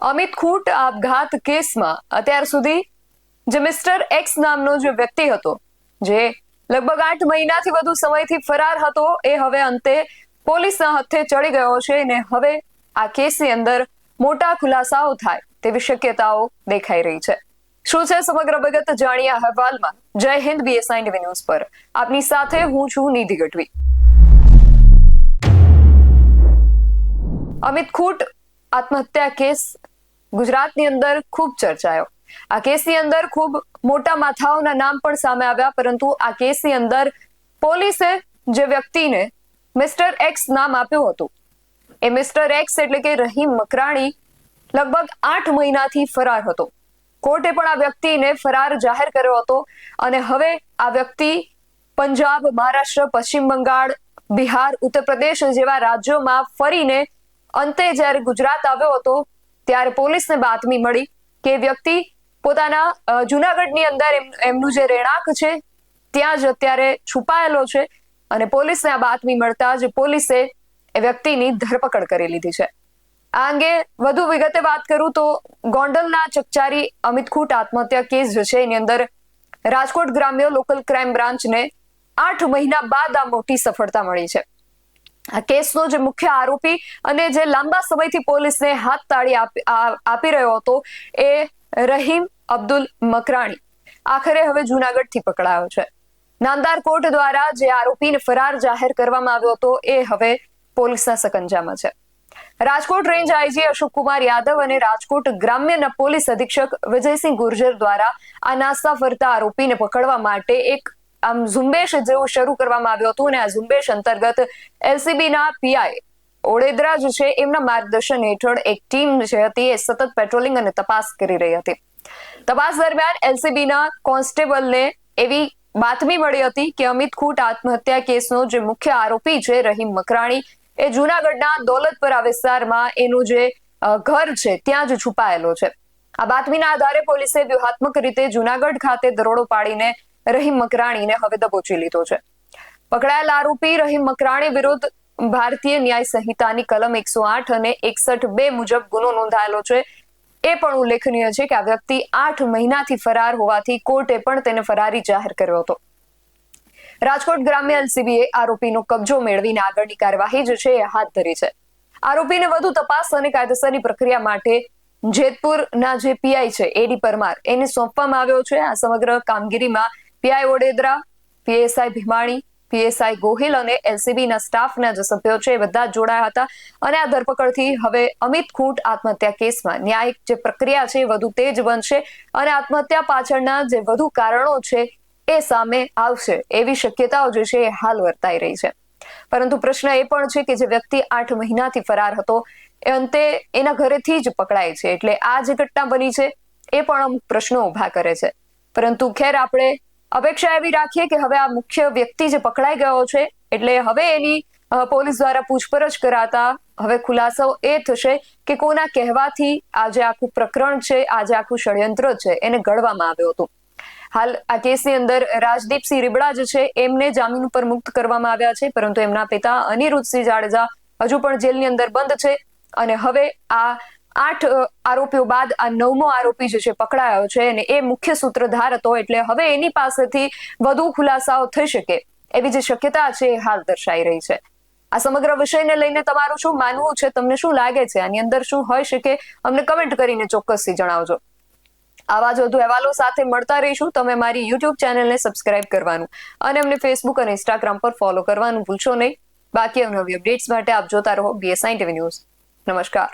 અમિત ખૂટ આપઘાત કેસમાં. અત્યાર સુધી જે મિસ્ટર એક્સ નામનો જે વ્યક્તિ હતો, જે લગભગ આઠ મહિનાથી વધુ સમયથી ફરાર હતો, એ હવે અંતે પોલીસના હથે ચડી ગયો છે અને હવે આ કેસની અંદર મોટા ખુલાસાઓ થાય તેવી શક્યતાઓ દેખાઈ રહી છે. શું છે સમગ્ર વિગત જાણીએ અહેવાલમાં. જય હિન્દ બીએસઆઈ ટીવી ન્યૂઝ પર. આપની સાથે હું છું નિધિ ગઢવી. અમિત ખૂટ, આત્મહત્યા કેસ ગુજરાતની અંદર ખૂબ ચર્ચાયો. આ કેસની અંદર ખૂબ મોટા માથાઓના નામ પણ સામે આવ્યા, પરંતુ આ કેસની અંદર પોલીસે જે વ્યક્તિને મિસ્ટર એક્સ નામ આપ્યું હતું, એ મિસ્ટર એક્સ એટલે કે રહીમ મકરાણી લગભગ આઠ મહિનાથી ફરાર હતો. કોર્ટે પણ આ વ્યક્તિને ફરાર જાહેર કર્યો હતો અને હવે આ વ્યક્તિ પંજાબ, મહારાષ્ટ્ર, પશ્ચિમ બંગાળ, બિહાર, ઉત્તર પ્રદેશ જેવા રાજ્યોમાં ફરીને અંતે જ્યારે ગુજરાત આવ્યો હતો ત્યારે પોલીસને બાતમી મળી કે વ્યક્તિ પોતાના જુનાગઢની અંદર એમનું જે રહેણાંક છે, ત્યાં જ અત્યારે છુપાયેલો છે અને પોલીસને આ બાતમી મળતા જ પોલીસે એ વ્યક્તિની ધરપકડ કરી લીધી છે. આ અંગે વધુ વિગતે વાત કરું તો ગોંડલના ચકચારી અમિત ખૂટ આત્મહત્યા કેસ જે છે એની અંદર રાજકોટ ગ્રામ્ય લોકલ ક્રાઇમ બ્રાન્ચને આઠ મહિના બાદ આ મોટી સફળતા મળી છે. આ કેસનો જે મુખ્ય આરોપી અને જે લાંબા સમયથી પોલીસને હાથ તાળી આપી રહ્યો હતો એ રહીમ અબ્દુલ મકરાણી. આખરે હવે જુનાગઢથી પકડાયો છે. નામદાર કોર્ટ દ્વારા જે આરોપીને ફરાર જાહેર કરવામાં આવ્યો હતો એ હવે પોલીસના સકંજામાં છે. રાજકોટ રેન્જ આઈજી અશોક કુમાર યાદવ અને રાજકોટ ગ્રામ્યના પોલીસ અધિક્ષક વિજયસિંહ ગુર્જર દ્વારા આ નાસ્તા ફરતા આરોપીને પકડવા માટે એક આમ ઝુંબેશ જેવું શરૂ કરવામાં આવ્યું હતું અને આ ઝુંબેશ અંતર્ગત એલસીબીના પીઆઈ ઓડેદરા જે છે, એમના માર્ગદર્શન હેઠળ એક ટીમ જે હતી એ સતત પેટ્રોલિંગ અને તપાસ કરી રહી હતી. તપાસ દરમિયાન એલસીબીના કોન્સ્ટેબલને એવી બાતમી મળી હતી કે અમિત ખૂટ આત્મહત્યા કેસનો જે મુખ્ય આરોપી છે, રહીમ મકરાણી, એ જુનાગઢના દોલતપરા વિસ્તારમાં એનું જે ઘર છે, ત્યાં જ છુપાયેલો છે. આ બાતમીના આધારે પોલીસે વ્યૂહાત્મક રીતે જુનાગઢ ખાતે દરોડો પાડીને રહીમ મકરાણીને હવે દબોચી લીધો છે. પકડાયેલ આરોપી રહીમ મકરાણી વિરુદ્ધ ભારતીય ન્યાય સંહિતાની કલમ એકસો આઠ અને એકસઠ બે મુજબ ગુનો નોંધાયેલો છે. એ પણ ઉલ્લેખનીય છે કે આ વ્યક્તિ આઠ મહિનાથી ફરાર હોવાથી કોર્ટે પણ તેને ફરારી જાહેર કર્યો હતો. રાજકોટ ગ્રામ્ય એલસીબીએ આરોપીનો કબજો મેળવીને આગળની કાર્યવાહી જે છે એ હાથ ધરી છે. આરોપીને વધુ તપાસ અને કાયદેસરની પ્રક્રિયા માટે જેતપુરના જે પીઆઈ છે, એડી પરમાર, એને સોંપવામાં આવ્યો છે. આ સમગ્ર કામગીરીમાં PI Odedara PSI Bhimani, PSI Gohil અને એલસીબીના સ્ટાફના જે સભ્યો છે એ બધા જોડાયા હતા. અને આ ધરપકડથી હવે અમિત ખૂટ આત્મહત્યા કેસમાં ન્યાયિક જે પ્રક્રિયા છે એ વધુ તેજ બનશે અને આત્મહત્યા પાછળના જે વધુ કારણો છે એ સામે આવશે એવી શક્યતાઓ જે છે એ હાલ વર્તાઈ રહી છે. પરંતુ પ્રશ્ન એ પણ છે કે જે વ્યક્તિ આઠ મહિનાથી ફરાર હતો એ અંતે એના ઘરેથી જ પકડાય છે. એટલે આ જે ઘટના બની છે એ પણ અમુક પ્રશ્નો ઊભા કરે છે. પરંતુ ખેર આપણે અપેક્ષા એવી રાખીએ કે હવે આ મુખ્ય વ્યક્તિ જે પકડાઈ ગયો છે, એટલે હવે એની પોલીસ દ્વારા પૂછપરછ કરાતા હવે ખુલાસો એ થશે કે કોના કહેવાથી આ જે આખું પ્રકરણ છે આ જે આખું ષડયંત્ર છે, એને ઘડવામાં આવ્યું હતું. હાલ આ કેસની અંદર રાજદીપસિંહ રીબડા જે છે, એમને જામીન ઉપર મુક્ત કરવામાં આવ્યા છે, પરંતુ એમના પિતા અનિરુદ્ધસિંહ જાડેજા હજુ પણ જેલની અંદર બંધ છે અને હવે આ આઠ આરોપીઓ બાદ આ નવમો આરોપી જે છે પકડાયો છે અને એ મુખ્ય સૂત્રધાર હતો એટલે હવે એની પાસેથી વધુ ખુલાસાઓ થઈ શકે એવી જે શક્યતા છે એ હાલ દર્શાઈ રહી છે. આ સમગ્ર વિષયને લઈને તમારું શું માનવું છે? તમને શું લાગે છે? આની અંદર શું હોઈ શકે? અમને કમેન્ટ કરીને ચોક્કસથી જણાવજો. આવા જ વધુ અહેવાલો સાથે મળતા રહીશું. તમે મારી યુટ્યુબ ચેનલને સબસ્ક્રાઇબ કરવાનું અને અમને ફેસબુક અને ઇન્સ્ટાગ્રામ પર ફોલો કરવાનું ભૂલશો નહીં. બાકી અવનવી અપડેટ્સ માટે આપ જોતા રહો બીએસઆઈ ટીવી ન્યૂઝ નમસ્કાર.